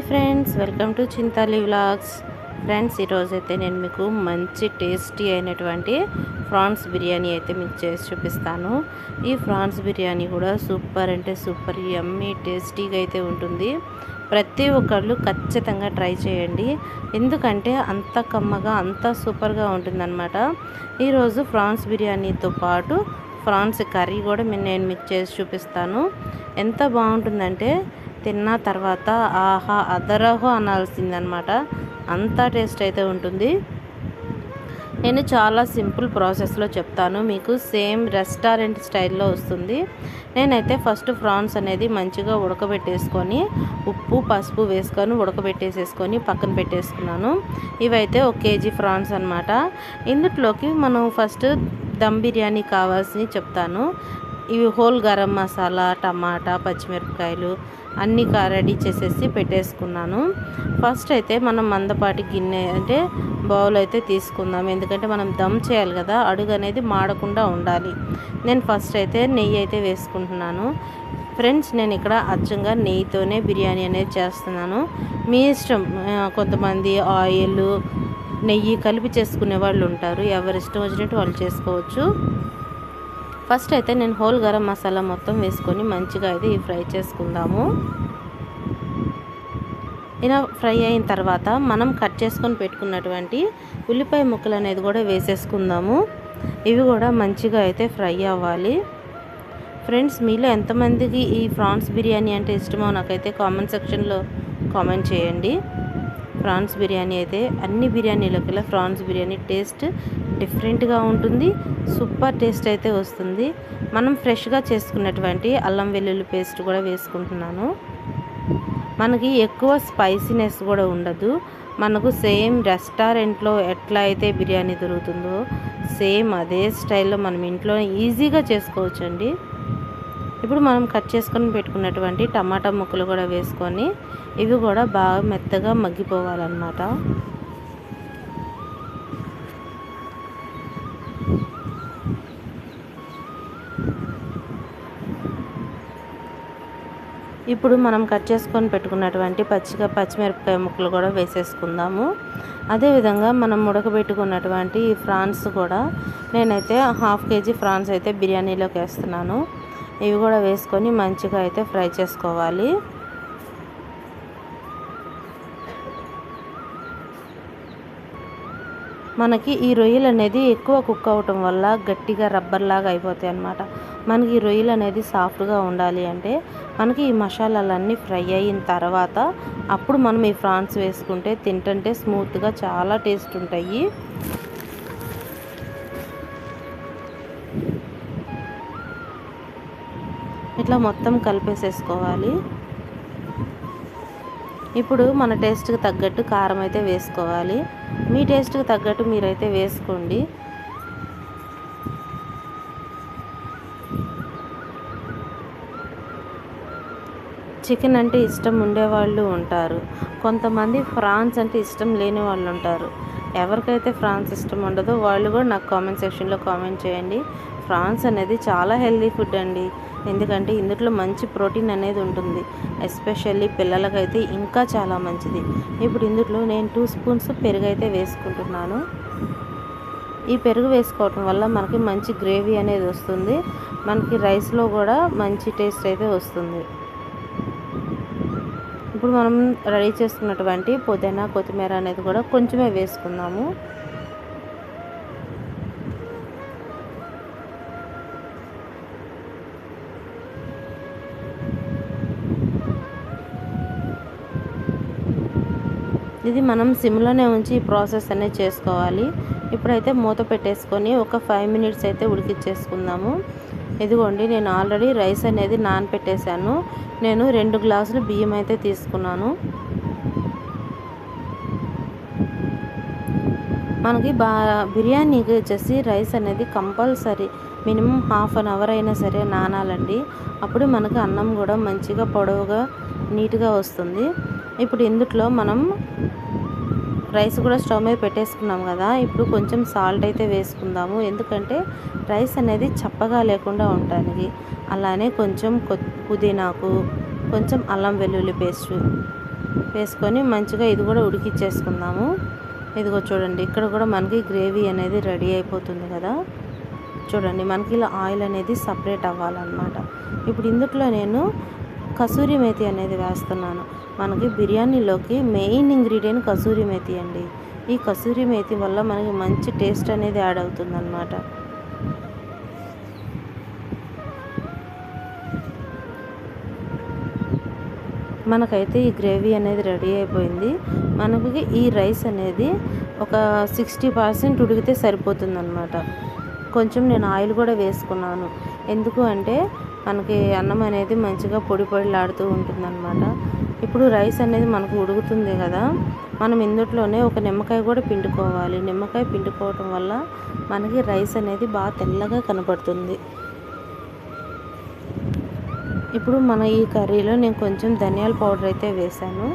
Hi friends welcome to Chintali vlogs. Friends ఈరోజైతే నేను మీకు మంచి టేస్టీ అయినటువంటి ప్రాన్స్ బిర్యానీ అయితే మీకు చేసి చూపిస్తాను. ఈ ప్రాన్స్ బిర్యానీ కూడా సూపర్ అంటే సూపర్ యమ్మీ టేస్టీగా అయితే ఉంటుంది. ప్రతి ఒక్కళ్ళు ఖచ్చితంగా ట్రై చేయండి. ఎందుకంటే అంత కమ్మగా అంత సూపర్గా ఉంటుందన్నమాట. ఈరోజు ప్రాన్స్ బిర్యానీతో పాటు ప్రాన్స్ కర్రీ కూడా నేను మీకు చేసి చూపిస్తాను. ఎంత బాగుంటుందంటే తిన్న తర్వాత ఆహా అదరహో అనాల్సిందనమాట. అంత టేస్ట్ అయితే ఉంటుంది. నేను చాలా సింపుల్ ప్రాసెస్లో చెప్తాను. మీకు సేమ్ రెస్టారెంట్ స్టైల్లో వస్తుంది. నేనైతే ఫస్ట్ ప్రాన్స్ అనేది మంచిగా ఉడకబెట్టేసుకొని ఉప్పు పసుపు వేసుకొని ఉడకబెట్టేసేసుకొని పక్కన పెట్టేసుకున్నాను. ఇవైతే ఒక కేజీ ప్రాన్స్ అనమాట ఇందులోకి మనం ఫస్ట్ దమ్ బిర్యానీ కావాల్సి చెప్తాను. ఇవి హోల్ గరం మసాలా టమాటా పచ్చిమిరపకాయలు అన్నీ రెడీ చేసేసి పెట్టేసుకున్నాను. ఫస్ట్ అయితే మనం మందపాటి గిన్నె అంటే బౌల్ అయితే తీసుకుందాం. ఎందుకంటే మనం దమ్ చేయాలి కదా అడుగు అనేది మాడకుండా ఉండాలి. నేను ఫస్ట్ అయితే నెయ్యి అయితే వేసుకుంటున్నాను. ఫ్రెండ్స్ నేను ఇక్కడ అచ్చంగా నెయ్యితోనే బిర్యానీ అనేది చేస్తున్నాను. మీ ఇష్టం కొంతమంది ఆయిల్ నెయ్యి కలిపి చేసుకునే వాళ్ళు ఉంటారు. ఎవరి ఇష్టం వచ్చినట్టు వాళ్ళు చేసుకోవచ్చు. ఫస్ట్ అయితే నేను హోల్ గరం మసాలా మొత్తం వేసుకొని మంచిగా అయితే ఫ్రై చేసుకుందాము. ఇలా ఫ్రై అయిన తర్వాత మనం కట్ చేసుకొని పెట్టుకున్నటువంటి ఉల్లిపాయ ముక్కలు అనేది కూడా వేసేసుకుందాము. ఇవి కూడా మంచిగా అయితే ఫ్రై అవ్వాలి. ఫ్రెండ్స్ మీలో ఎంతమందికి ఈ ప్రాన్స్ బిర్యానీ అంటే ఇష్టమో నాకైతే కామెంట్ సెక్షన్లో కామెంట్ చేయండి. ప్రాన్స్ బిర్యానీ అయితే అన్ని బిర్యానీలకల్లా ప్రాన్స్ బిర్యానీ టేస్ట్ డిఫరెంట్గా ఉంటుంది. సూపర్ టేస్ట్ అయితే వస్తుంది. మనం ఫ్రెష్గా చేసుకున్నటువంటి అల్లం వెల్లుల్లి పేస్ట్ కూడా వేసుకుంటున్నాను. మనకి ఎక్కువ స్పైసీనెస్ కూడా ఉండదు. మనకు సేమ్ రెస్టారెంట్లో ఎట్లా అయితే బిర్యానీ దొరుకుతుందో సేమ్ అదే స్టైల్లో మనం ఇంట్లో ఈజీగా చేసుకోవచ్చండి. ఇప్పుడు మనం కట్ చేసుకొని పెట్టుకున్నటువంటి టమాటా ముక్కలు కూడా వేసుకొని ఇవి కూడా బాగా మెత్తగా మగ్గిపోవాలన్నమాట. ఇప్పుడు మనం కట్ చేసుకొని పెట్టుకున్నటువంటి పచ్చిగా పచ్చిమిరపకాయ ముక్కలు కూడా వేసేసుకుందాము. అదేవిధంగా మనం ఉడకబెట్టుకున్నటువంటి ఈ ఫ్రాన్స్ కూడా నేనైతే హాఫ్ కేజీ ఫ్రాన్స్ అయితే బిర్యానీలోకి వేస్తున్నాను. ఇవి కూడా వేసుకొని మంచిగా అయితే ఫ్రై చేసుకోవాలి. మనకి ఈ రొయ్యలు అనేది ఎక్కువ కుక్ అవటం వల్ల గట్టిగా రబ్బర్ లాగా అయిపోతాయి అన్నమాట. మనకి ఈ రొయ్యలు అనేది సాఫ్ట్గా ఉండాలి అంటే మనకి ఈ మసాలాలన్నీ ఫ్రై అయిన తర్వాత అప్పుడు మనం ఈ ఫ్రాన్స్ వేసుకుంటే తింటుంటే స్మూత్గా చాలా టేస్ట్ ఉంటాయి. ఇట్లా మొత్తం కలిపేసేసుకోవాలి. ఇప్పుడు మన టేస్ట్కి తగ్గట్టు కారం అయితే వేసుకోవాలి. మీ టేస్ట్కి తగ్గట్టు మీరైతే వేసుకోండి. చికెన్ అంటే ఇష్టం ఉండేవాళ్ళు ఉంటారు. కొంతమంది ఫ్రాన్స్ అంటే ఇష్టం లేని వాళ్ళు ఉంటారు. ఎవరికైతే ఫ్రాన్స్ ఇష్టం ఉండదో వాళ్ళు కూడా నాకు కామెంట్ సెక్షన్లో కామెంట్ చేయండి. ఫ్రాన్స్ అనేది చాలా హెల్దీ ఫుడ్ అండి. ఎందుకంటే ఇందులో మంచి ప్రోటీన్ అనేది ఉంటుంది. ఎస్పెషల్లీ పిల్లలకైతే ఇంకా చాలా మంచిది. ఇప్పుడు ఇందులో నేను టూ స్పూన్స్ పెరుగు అయితే వేసుకుంటున్నాను. ఈ పెరుగు వేసుకోవటం వల్ల మనకి మంచి గ్రేవీ అనేది వస్తుంది. మనకి రైస్లో కూడా మంచి టేస్ట్ అయితే వస్తుంది. ఇప్పుడు మనం రెడీ చేసుకున్నటువంటి పుదీనా కొత్తిమీర అనేది కూడా కొంచెమే వేసుకుందాము. ఇది మనం సిమ్లోనే ఉంచి ఈ ప్రాసెస్ అనేది చేసుకోవాలి. ఇప్పుడైతే మూత పెట్టేసుకొని ఒక ఫైవ్ మినిట్స్ అయితే ఉడికిచ్చేసుకుందాము. ఇదిగోండి నేను ఆల్రెడీ రైస్ అనేది నానపెట్టేశాను. నేను రెండు గ్లాసులు బియ్యం అయితే తీసుకున్నాను. మనకి బా బిర్యానీకి వచ్చేసి రైస్ అనేది compulsory minimum half an hour అయినా సరే నానాలండి. అప్పుడు మనకి అన్నం కూడా మంచిగా పొడవుగా నీట్గా వస్తుంది. ఇప్పుడు ఇందుట్లో మనం రైస్ కూడా స్టవ్ మీద పెట్టేసుకున్నాం కదా ఇప్పుడు కొంచెం సాల్ట్ అయితే వేసుకుందాము. ఎందుకంటే రైస్ అనేది చప్పగా లేకుండా ఉండడానికి. అలానే కొంచెం పుదీనాకు కొంచెం అల్లం వెల్లుల్లి పేస్ట్ వేసుకొని మంచిగా ఇది కూడా ఉడికిచ్చేసుకుందాము. ఇదిగో చూడండి ఇక్కడ కూడా మనకి గ్రేవీ అనేది రెడీ అయిపోతుంది కదా. చూడండి మనకి ఇలా ఆయిల్ అనేది సపరేట్ అవ్వాలన్నమాట. ఇప్పుడు ఇందుట్లో నేను కసూరి మేతి అనేది వేస్తున్నాను. మనకి బిర్యానీలోకి మెయిన్ ఇంగ్రీడియంట్ కసూరి మేతి అండి. ఈ కసూరి మేతి వల్ల మనకి మంచి టేస్ట్ అనేది యాడ్ అవుతుందన్నమాట. మనకైతే ఈ గ్రేవీ అనేది రెడీ అయిపోయింది. మనకి ఈ రైస్ అనేది ఒక సిక్స్టీ పర్సెంట్ ఉడికితే సరిపోతుందన్నమాట. కొంచెం నేను ఆయిల్ కూడా వేసుకున్నాను. ఎందుకు అంటే మనకి అన్నం అనేది మంచిగా పొడి పొడిలాడుతూ ఉంటుందన్నమాట. ఇప్పుడు రైస్ అనేది మనకు ఉడుకుతుంది కదా మనం ఇందుట్లోనే ఒక నిమ్మకాయ కూడా పిండుకోవాలి. నిమ్మకాయ పిండుకోవటం వల్ల మనకి రైస్ అనేది బాగా తెల్లగా కనపడుతుంది. ఇప్పుడు మన ఈ కర్రీలో నేను కొంచెం ధనియాల పౌడర్ అయితే వేసాను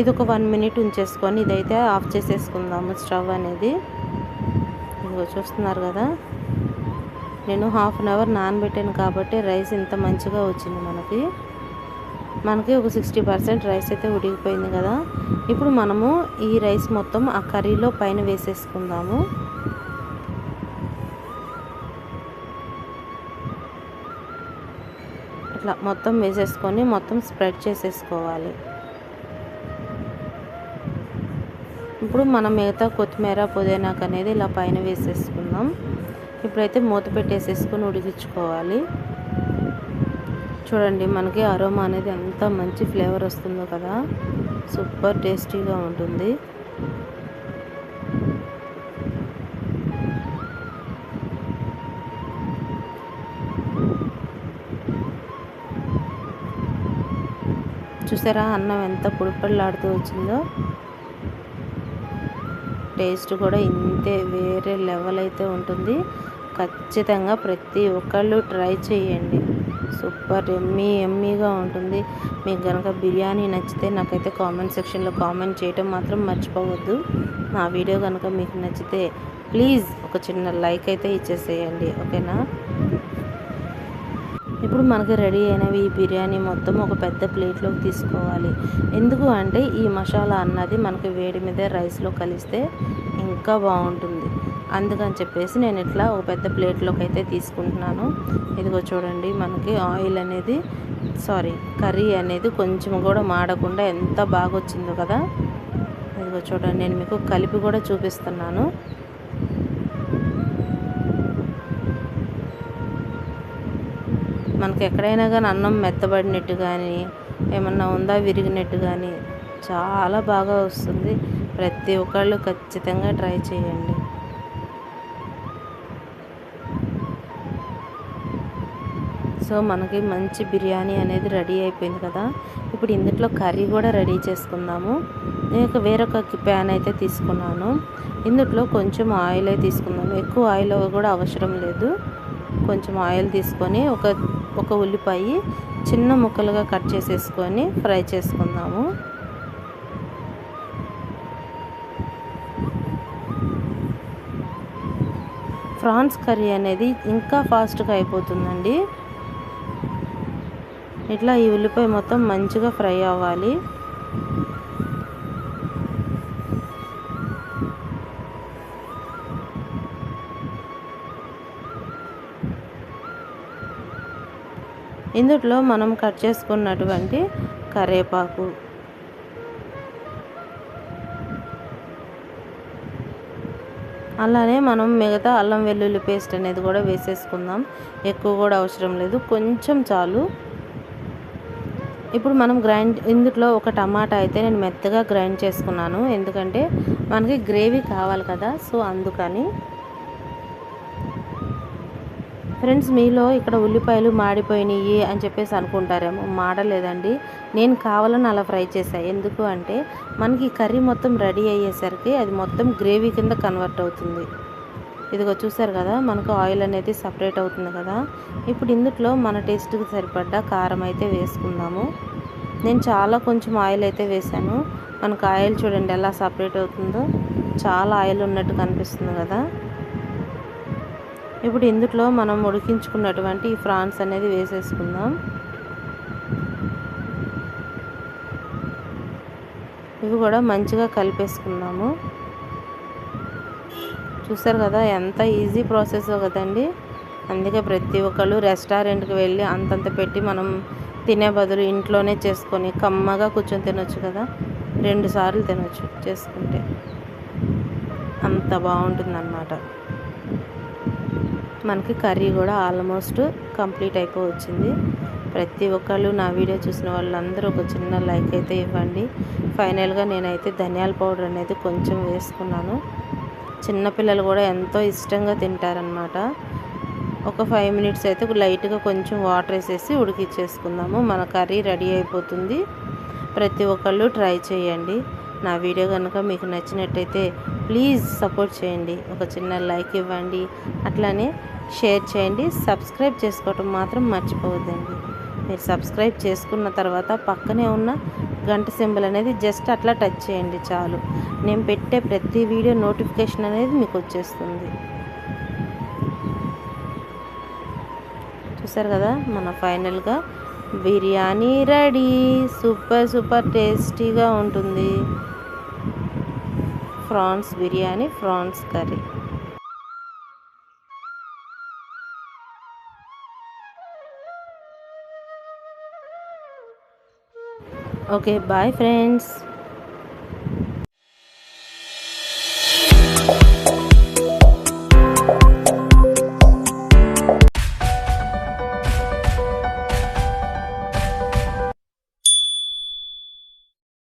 ఇది ఒక వన్ మినిట్ ఉంచేసుకొని ఇదైతే ఆఫ్ చేసేసుకుందాము స్టవ్ అనేది. ఇదిగో చూస్తున్నారు కదా నేను హాఫ్ అన్ అవర్ నానబెట్టాను కాబట్టి రైస్ ఇంత మంచిగా వచ్చింది మనకి. మనకి ఒక సిక్స్టీ పర్సెంట్ రైస్ అయితే ఉడికిపోయింది కదా. ఇప్పుడు మనము ఈ రైస్ మొత్తం ఆ కర్రీలో పైన వేసేసుకుందాము. ఇట్లా మొత్తం వేసేసుకొని మొత్తం స్ప్రెడ్ చేసేసుకోవాలి. ఇప్పుడు మనం మిగతా కొత్తిమీర పుదీనాకు అనేది ఇలా పైన వేసేసుకుందాం. ఇప్పుడైతే మూత పెట్టేసేసుకొని ఉడికించుకోవాలి. చూడండి మనకి అరోమా అనేది ఎంత మంచి ఫ్లేవర్ వస్తుందో కదా. సూపర్ టేస్టీగా ఉంటుంది. చూసారా అన్నం ఎంత పుడిపడిలాడుతూ వచ్చిందో. టేస్ట్ కూడా ఇంతే వేరే లెవెల్ అయితే ఉంటుంది. ఖచ్చితంగా ప్రతి ఒక్కళ్ళు ట్రై చేయండి. సూపర్ ఎమ్మీ ఎమ్మీగా ఉంటుంది. మీకు కనుక బిర్యానీ నచ్చితే నాకైతే కామెంట్ సెక్షన్లో కామెంట్ చేయటం మాత్రం మర్చిపోవద్దు. నా వీడియో కనుక మీకు నచ్చితే ప్లీజ్ ఒక చిన్న లైక్ అయితే ఇచ్చేసేయండి ఓకేనా? ఇప్పుడు మనకి రెడీ అయినవి ఈ బిర్యానీ మొత్తం ఒక పెద్ద ప్లేట్లోకి తీసుకోవాలి. ఎందుకు అంటే ఈ మసాలా అన్నది మనకి వేడి మీద రైస్లో కలిస్తే ఇంకా బాగుంటుంది. అందుకని చెప్పేసి నేను ఇట్లా ఒక పెద్ద ప్లేట్లోకి అయితే తీసుకుంటున్నాను. ఇదిగో చూడండి మనకి ఆయిల్ అనేది సారీ కర్రీ అనేది కొంచెం కూడా మాడకుండా ఎంత బాగా వచ్చిందో కదా. ఇదిగో చూడండి నేను మీకు కలిపి కూడా చూపిస్తున్నాను. మనకి ఎక్కడైనా కానీ అన్నం మెత్తబడినట్టు కానీ ఏమన్నా ఉందా విరిగినట్టు కానీ చాలా బాగా వస్తుంది. ప్రతి ఒక్కళ్ళు ఖచ్చితంగా ట్రై చేయండి. సో మనకి మంచి బిర్యానీ అనేది రెడీ అయిపోయింది కదా. ఇప్పుడు ఇందులో కర్రీ కూడా రెడీ చేసుకుందాము. నేను వేరొక ప్యాన్ అయితే తీసుకున్నాను. ఇందులో కొంచెం ఆయిల్ తీసుకుందాము ఎక్కువ ఆయిల్ కూడా అవసరం లేదు. కొంచెం ఆయిల్ తీసుకొని ఒక ఒక ఉల్లిపాయ చిన్న ముక్కలుగా కట్ చేసేసుకొని ఫ్రై చేసుకుందాము. ఫ్రాన్స్ కర్రీ అనేది ఇంకా ఫాస్ట్గా అయిపోతుందండి. ఇట్లా ఈ ఉల్లిపాయ మొత్తం మంచిగా ఫ్రై అవ్వాలి. ఇందులో మనం కట్ చేసుకున్నటువంటి కరివేపాకు అలానే మనం మిగతా అల్లం వెల్లుల్లి పేస్ట్ అనేది కూడా వేసేసుకుందాం. ఎక్కువ కూడా అవసరం లేదు. కొంచెం చాలు. ఇప్పుడు మనం గ్రైండ్ ఇందులో ఒక టమాటా అయితే నేను మెత్తగా గ్రైండ్ చేసుకున్నాను. ఎందుకంటే మనకి గ్రేవీ కావాలి కదా సో అందుకని. ఫ్రెండ్స్ మీలో ఇక్కడ ఉల్లిపాయలు మాడిపోయినాయి అని చెప్పేసి అనుకుంటారేమో మాడలేదండి. నేను కావాలని అలా ఫ్రై చేశాను ఎందుకు అంటే మనకి కర్రీ మొత్తం రెడీ అయ్యేసరికి అది మొత్తం గ్రేవీ కింద కన్వర్ట్ అవుతుంది. ఇదిగో చూసారు కదా మనకు ఆయిల్ అనేది సపరేట్ అవుతుంది కదా. ఇప్పుడు ఇందులో మన టేస్ట్కి సరిపడ్డ కారం అయితే వేసుకుందాము. నేను చాలా కొంచెం ఆయిల్ అయితే వేసాను. మనకు ఆయిల్ చూడండి ఎలా సపరేట్ అవుతుందో. చాలా ఆయిల్ ఉన్నట్టు కనిపిస్తుంది కదా. ఇప్పుడు ఇందులో మనం ఉడికించుకున్నటువంటి ఈ ఫ్రాన్స్ అనేది వేసేసుకుందాం. ఇవి కూడా మంచిగా కలిపేసుకుందాము. చూసారు కదా ఎంత ఈజీ ప్రాసెస్ కదండి. అందుకే ప్రతి ఒక్కళ్ళు రెస్టారెంట్కి వెళ్ళి అంతంత పెట్టి మనం తినే బదులు ఇంట్లోనే చేసుకొని కమ్మగా కూర్చొని తినొచ్చు కదా. రెండు సార్లు తినొచ్చు చేసుకుంటే. అంత బాగుంటుంది అన్నమాట మనకి కర్రీ కూడా ఆల్మోస్ట్ కంప్లీట్ అయిపోవచ్చింది. ప్రతి ఒక్కళ్ళు నా వీడియో చూసిన వాళ్ళందరూ ఒక చిన్న లైక్ అయితే ఇవ్వండి. ఫైనల్గా నేనైతే ధనియాల పౌడర్ అనేది కొంచెం వేసుకున్నాను. చిన్నపిల్లలు కూడా ఎంతో ఇష్టంగా తింటారనమాట ఒక ఫైవ్ మినిట్స్ అయితే లైట్గా కొంచెం వాటర్ వేసేసి ఉడికిచ్చేసుకుందాము. మన కర్రీ రెడీ అయిపోతుంది. ప్రతి ఒక్కళ్ళు ట్రై చేయండి. నా వీడియో కనుక మీకు నచ్చినట్టయితే ప్లీజ్ సపోర్ట్ చేయండి. ఒక చిన్న లైక్ ఇవ్వండి. అట్లానే షేర్ చేయండి. సబ్స్క్రైబ్ చేసుకోవటం మాత్రం మర్చిపోవద్దండి. మీరు సబ్స్క్రైబ్ చేసుకున్న తర్వాత పక్కనే ఉన్న గంట సింబల్ అనేది జస్ట్ అట్లా టచ్ చేయండి చాలు. నేను పెట్టే ప్రతి వీడియో నోటిఫికేషన్ అనేది మీకు వచ్చేస్తుంది. చూసారు కదా మన ఫైనల్గా బిర్యానీ రెడీ. సూపర్ సూపర్ టేస్టీగా ఉంటుంది. Prawns biryani prawns curry. Okay bye friends